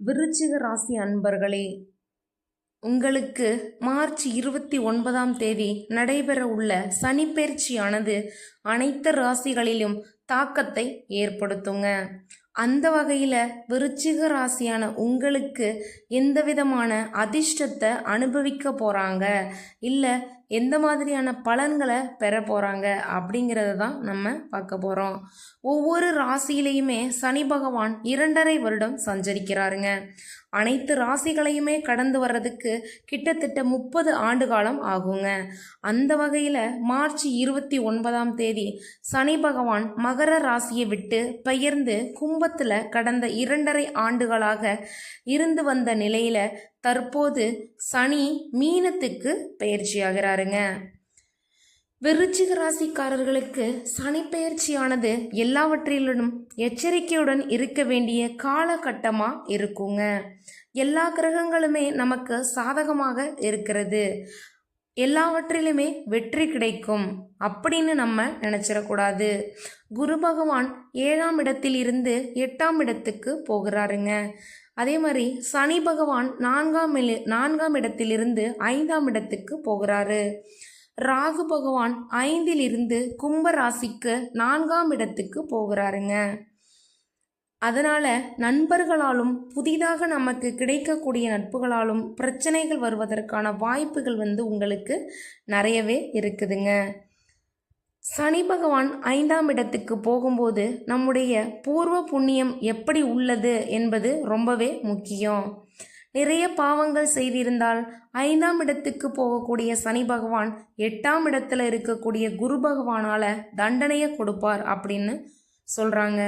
விருச்சிக ராசி அன்பர்களே உங்களுக்கு மார்ச் இருபத்தி ஒன்பதாம் தேதி நடைபெற உள்ள சனிப்பெயர்ச்சியானது அனைத்து ராசிகளிலும் தாக்கத்தை ஏற்படுத்துங்க. அந்த வகையில் விருச்சிக ராசியான உங்களுக்கு எந்த விதமான அதிர்ஷ்டத்தை அனுபவிக்க போகிறாங்க இல்லை எந்த மாதிரியான பலன்களை பெற போகிறாங்க அப்படிங்கிறத தான் நம்ம பார்க்க போகிறோம் ஒவ்வொரு ராசியிலையுமே சனி பகவான் இரண்டரை வருடம் சஞ்சரிக்கிறாருங்க. அனைத்து ராசிகளையுமே கடந்து வர்றதுக்கு கிட்டத்தட்ட முப்பது ஆண்டு காலம் ஆகுங்க. அந்த வகையில் மார்ச் இருபத்தி ஒன்பதாம் தேதி சனி பகவான் மகர ராசியை விட்டு பெயர்ந்து கும்பத்தில் கடந்த இரண்டரை ஆண்டுகளாக இருந்து வந்த நிலையில் தற்போது சனி மீனத்துக்கு பயிற்சியாகிறாருங்க. விருச்சிக ராசிக்காரர்களுக்கு சனி பயிற்சியானது எல்லாவற்றிலும் எச்சரிக்கையுடன் இருக்க வேண்டிய காலகட்டமாக இருக்குங்க. எல்லா கிரகங்களுமே நமக்கு சாதகமாக இருக்கிறது. எல்லாவற்றிலுமே வெற்றி கிடைக்கும் அப்படின்னு நம்ம நினச்சிடக்கூடாது. குரு பகவான் ஏழாம் இடத்தில் இருந்து எட்டாம் இடத்துக்கு போகிறாருங்க. அதே மாதிரி சனி பகவான் நான்காம் நான்காம் இடத்திலிருந்து ஐந்தாம் இடத்துக்கு போகிறாரு. ராகு பகவான் ஐந்தில் இருந்து கும்ப ராசிக்கு நான்காம் இடத்துக்கு போகிறாருங்க. அதனால் நண்பர்களாலும் புதிதாக நமக்கு கிடைக்கக்கூடிய நட்புகளாலும் பிரச்சனைகள் வருவதற்கான வாய்ப்புகள் வந்து உங்களுக்கு நிறையவே இருக்குதுங்க. சனி பகவான் ஐந்தாம் இடத்துக்கு போகும்போது நம்முடைய பூர்வ புண்ணியம் எப்படி உள்ளது என்பது ரொம்பவே முக்கியம். நிறைய பாவங்கள் செய்திருந்தால் ஐந்தாம் இடத்துக்கு போகக்கூடிய சனி பகவான் எட்டாம் இடத்துல இருக்கக்கூடிய குரு பகவானால தண்டனையை கொடுப்பார் அப்படின்னு சொல்றாங்க.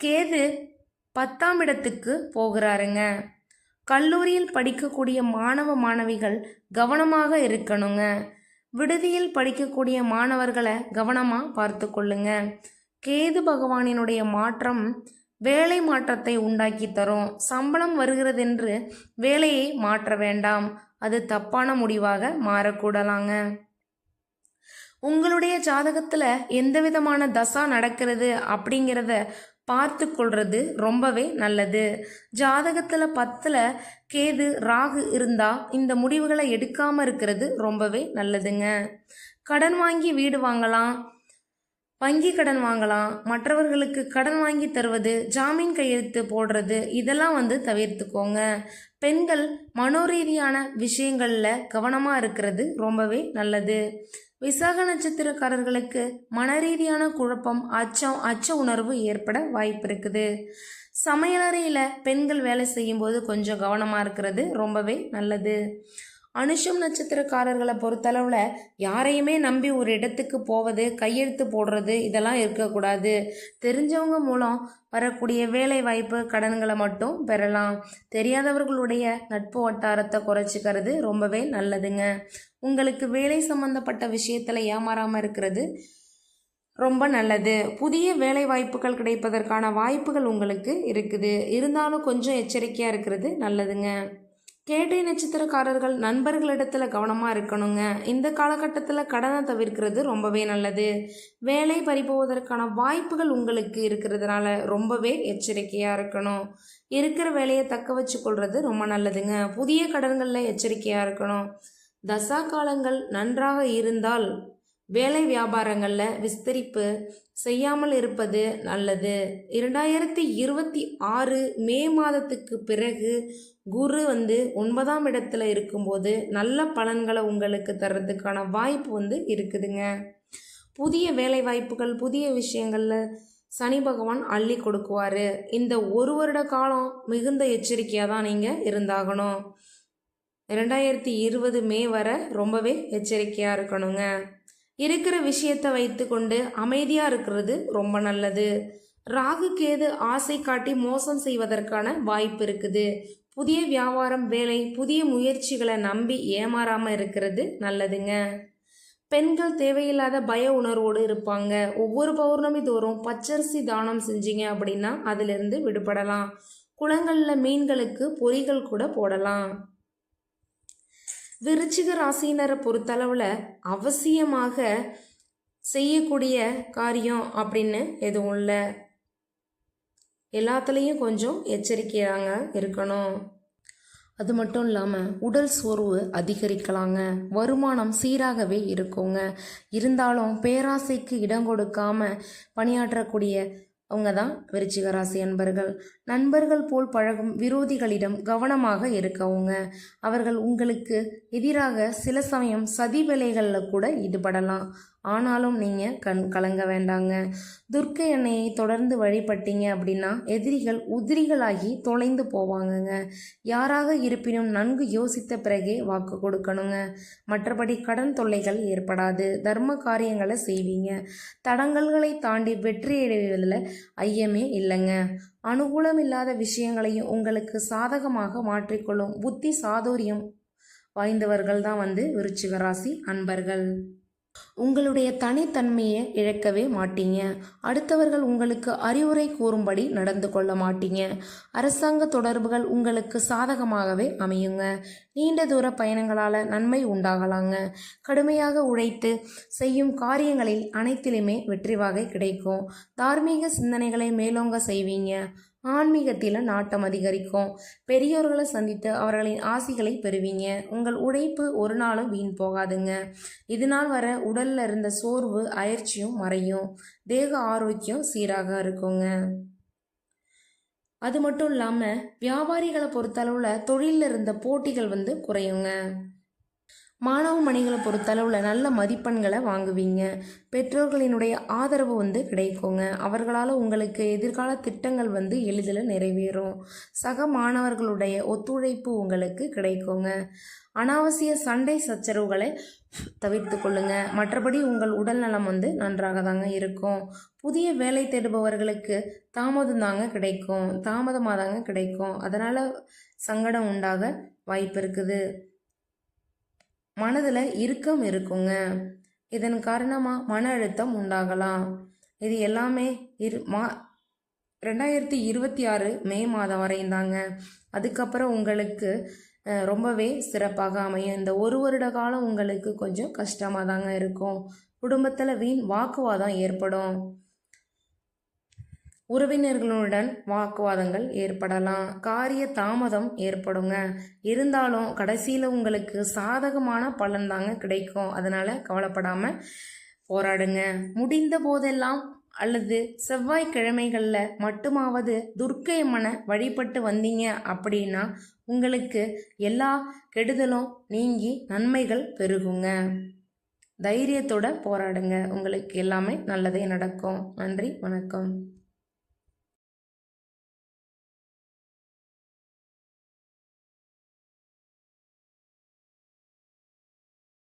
கேது பத்தாம் இடத்துக்கு போகிறாருங்க. கல்லூரியில் படிக்கக்கூடிய மாணவ மாணவிகள் கவனமாக இருக்கணுங்க. விடுதியில் படிக்கக்கூடிய மாணவர்களை கவனமாக பார்த்து கொள்ளுங்க. கேது பகவானினுடைய மாற்றம் வேலை மாற்றத்தை உண்டாக்கி தரும். சம்பளம் வருகிறதென்று வேலையை மாற்ற வேண்டாம். அது தப்பான முடிவாக மாறக்கூடலாங்க. உங்களுடைய ஜாதகத்தில் எந்த விதமான தசா நடக்கிறது அப்படிங்கிறத பார்த்து கொள்வது ரொம்பவே நல்லது. ஜாதகத்தில் பத்தில் கேது ராகு இருந்தால் இந்த முடிவுகளை எடுக்காமல் இருக்கிறது ரொம்பவே நல்லதுங்க. கடன் வாங்கி வீடு வாங்கலாம் வங்கி கடன் வாங்கலாம் மற்றவர்களுக்கு கடன் வாங்கி தருவது ஜாமீன் கையெழுத்து போடுறது இதெல்லாம் வந்து தவிர்த்துக்கோங்க. பெண்கள் மனோரீதியான விஷயங்களில் கவனமாக இருக்கிறது ரொம்பவே நல்லது. விசாக நட்சத்திரக்காரர்களுக்கு மனரீதியான குழப்பம் அச்சம் அச்ச உணர்வு ஏற்பட வாய்ப்பு இருக்குது. சமையலறையில் பெண்கள் வேலை செய்யும்போது கொஞ்சம் கவனமாக இருக்கிறது ரொம்பவே நல்லது. அனுஷம் நட்சத்திரக்காரர்களை பொறுத்தளவில் யாரையுமே நம்பி ஒரு இடத்துக்கு போவது கையெழுத்து போடுறது இதெல்லாம் இருக்கக்கூடாது. தெரிஞ்சவங்க மூலம் வரக்கூடிய வேலை வாய்ப்பு கடன்களை மட்டும் பெறலாம். தெரியாதவர்களுடைய நட்பு வட்டாரத்தை குறைச்சிக்கிறது ரொம்பவே நல்லதுங்க. உங்களுக்கு வேலை சம்பந்தப்பட்ட விஷயத்தில் ஏமாறாமல் இருக்கிறது ரொம்ப நல்லது. புதிய வேலை வாய்ப்புகள் கிடைப்பதற்கான வாய்ப்புகள் உங்களுக்கு இருக்குது. இருந்தாலும் கொஞ்சம் எச்சரிக்கையாக இருக்கிறது நல்லதுங்க. கேட்டை நட்சத்திரக்காரர்கள் நண்பர்களிடத்தில் கவனமாக இருக்கணுங்க. இந்த காலகட்டத்தில் கடனை தவிர்க்கிறது ரொம்பவே நல்லது. வேலை பறிபோவதற்கான வாய்ப்புகள் உங்களுக்கு இருக்கிறதுனால ரொம்பவே எச்சரிக்கையாக இருக்கணும். இருக்கிற வேலையை தக்க வச்சு கொள்வது ரொம்ப நல்லதுங்க. புதிய கடன்களில் எச்சரிக்கையாக இருக்கணும். தசா காலங்கள் நன்றாக இருந்தால் வேலை வியாபாரங்களில் விஸ்தரிப்பு செய்யாமல் இருப்பது நல்லது. இரண்டாயிரத்தி இருபத்தி ஆறு மே மாதத்துக்கு பிறகு குரு வந்து ஒன்பதாம் இடத்துல இருக்கும்போது நல்ல பலன்களை உங்களுக்கு தர்றதுக்கான வாய்ப்பு வந்து இருக்குதுங்க. புதிய வேலை வாய்ப்புகள் புதிய விஷயங்களில் சனி பகவான் அள்ளி கொடுக்குவார். இந்த ஒரு வருட காலம் மிகுந்த எச்சரிக்கையாக தான் நீங்கள் இருந்தாகணும். ரெண்டாயிரத்தி இருபது மே வர ரொம்பவே எச்சரிக்கையாக இருக்கணுங்க. இருக்கிற விஷயத்தை வைத்துக்கொண்டு அமைதியாக இருக்கிறது ரொம்ப நல்லது. ராகு கேது ஆசை காட்டி மோசம் செய்வதற்கான வாய்ப்பு இருக்குது. புதிய வியாபாரம் வேலை புதிய முயற்சிகளை நம்பி ஏமாறாமல் இருக்கிறது நல்லதுங்க. பெண்கள் தேவையில்லாத பய உணர்வோடு இருப்பாங்க. ஒவ்வொரு பௌர்ணமி தோறும் பச்சரிசி தானம் செஞ்சீங்க அப்படின்னா அதிலிருந்து விடுபடலாம். குளங்களில் மீன்களுக்கு பொறிகள் கூட போடலாம். விருச்சிக ராசியினரை பொறுத்தளவில் அவசியமாக செய்யக்கூடிய காரியம் அப்படின்னு எதுவும் இல்லை. எல்லாத்துலேயும் கொஞ்சம் எச்சரிக்கையாங்க இருக்கணும். அது மட்டும் இல்லாமல் உடல் சோர்வு அதிகரிக்கலாங்க. வருமானம் சீராகவே இருக்குங்க. இருந்தாலும் பேராசைக்கு இடம் கொடுக்காம பணியாற்றக்கூடிய அவங்க தான் விருச்சிக ராசி அன்பர்கள். நண்பர்கள் போல் பழகும் விரோதிகளிடம் கவனமாக இருக்கவுங்க. அவர்கள் உங்களுக்கு எதிராக சில சமயம் சதி வேலைகளில் கூட ஈடுபடலாம். ஆனாலும் நீங்கள் கண் கலங்க வேண்டாங்க. துர்க்கை எண்ணெயை தொடர்ந்து வழிபட்டீங்க அப்படின்னா எதிரிகள் உதிரிகளாகி தொலைந்து போவாங்கங்க. யாராக இருப்பினும் நன்கு யோசித்த பிறகே வாக்கு கொடுக்கணுங்க. மற்றபடி கடன் தொல்லைகள் ஏற்படாது. தர்ம காரியங்களை செய்வீங்க. தடங்கல்களை தாண்டி வெற்றியடைவதில் ஐயமே இல்லைங்க. அனுகூலம் இல்லாத விஷயங்களையும் உங்களுக்கு சாதகமாக மாற்றிக்கொள்ளும் புத்தி சாதுரியம் வாய்ந்தவர்கள் தான் வந்து விருச்சிக ராசி அன்பர்கள். உங்களுடைய தனித்தன்மையை இழக்கவே மாட்டீங்க. அடுத்தவர்கள் உங்களுக்கு அறிவுரை கூறும்படி நடந்து கொள்ள மாட்டீங்க. அரசாங்க தொடர்புகள் உங்களுக்கு சாதகமாகவே அமையுங்க. நீண்ட தூர பயணங்களால் நன்மை உண்டாகலாங்க. கடுமையாக உழைத்து செய்யும் காரியங்களில் அனைத்திலுமே வெற்றி வகை கிடைக்கும். தார்மீக சிந்தனைகளை மேலோங்க செய்வீங்க. ஆன்மீகத்தில் நாட்டம் அதிகரிக்கும். பெரியோர்களை சந்தித்து அவர்களின் ஆசிகளை பெறுவீங்க. உங்கள் உழைப்பு ஒரு நாளும் வீண் போகாதுங்க. இதனால் வர உடலில் இருந்த சோர்வு அயற்சியும் மறையும். தேக ஆரோக்கியம் சீராக இருக்குங்க. அது மட்டும் இல்லாமல் வியாபாரிகளை பொறுத்தளவில் தொழிலில் இருந்த போட்டிகள் வந்து குறையுங்க. மாணவ மணிகளை பொறுத்தளவில் நல்ல மதிப்பெண்களை வாங்குவீங்க. பெற்றோர்களினுடைய ஆதரவு வந்து கிடைக்குங்க. அவர்களால் உங்களுக்கு எதிர்கால திட்டங்கள் வந்து எளிதில் நிறைவேறும். சக மாணவர்களுடைய ஒத்துழைப்பு உங்களுக்கு கிடைக்குங்க. அனாவசிய சண்டை சச்சரவுகளை தவிர்த்து கொள்ளுங்க. மற்றபடி உங்கள் உடல் நலம் வந்து நன்றாக தாங்க இருக்கும். புதிய வேலை தேடுபவர்களுக்கு தாமதம் தாங்க கிடைக்கும். தாமதமாக தாங்க கிடைக்கும். அதனால் சங்கடம் உண்டாக வாய்ப்பு இருக்குது. மனதில் இறுக்கம் இருக்குங்க. இதன் காரணமாக மன அழுத்தம் உண்டாகலாம். இது எல்லாமே இரு மா ரெண்டாயிரத்தி இருபத்தி ஆறு மே மாதம் வரையும் தாங்க. அதுக்கப்புறம் உங்களுக்கு ரொம்பவே சிறப்பாக அமையும். இந்த ஒரு வருட காலம் உங்களுக்கு கொஞ்சம் கஷ்டமாக தாங்க இருக்கும். குடும்பத்தில் வீண் வாக்குவாதம் ஏற்படும். உறவினர்களுடன் வாக்குவாதங்கள் ஏற்படலாம். காரிய தாமதம் ஏற்படுங்க. இருந்தாலும் கடைசியில் உங்களுக்கு சாதகமான பலன் தாங்க கிடைக்கும். அதனால் கவலைப்படாமல் போராடுங்க. முடிந்த போதெல்லாம் அல்லது செவ்வாய்க்கிழமைகளில் மட்டுமாவது துர்க்கை அம்மனை வழிபட்டு வந்தீங்க அப்படின்னா உங்களுக்கு எல்லா கெடுதலும் நீங்கி நன்மைகள் பெருகுங்க. தைரியத்தோட போராடுங்க. உங்களுக்கு எல்லாமே நல்லதே நடக்கும். நன்றி வணக்கம்.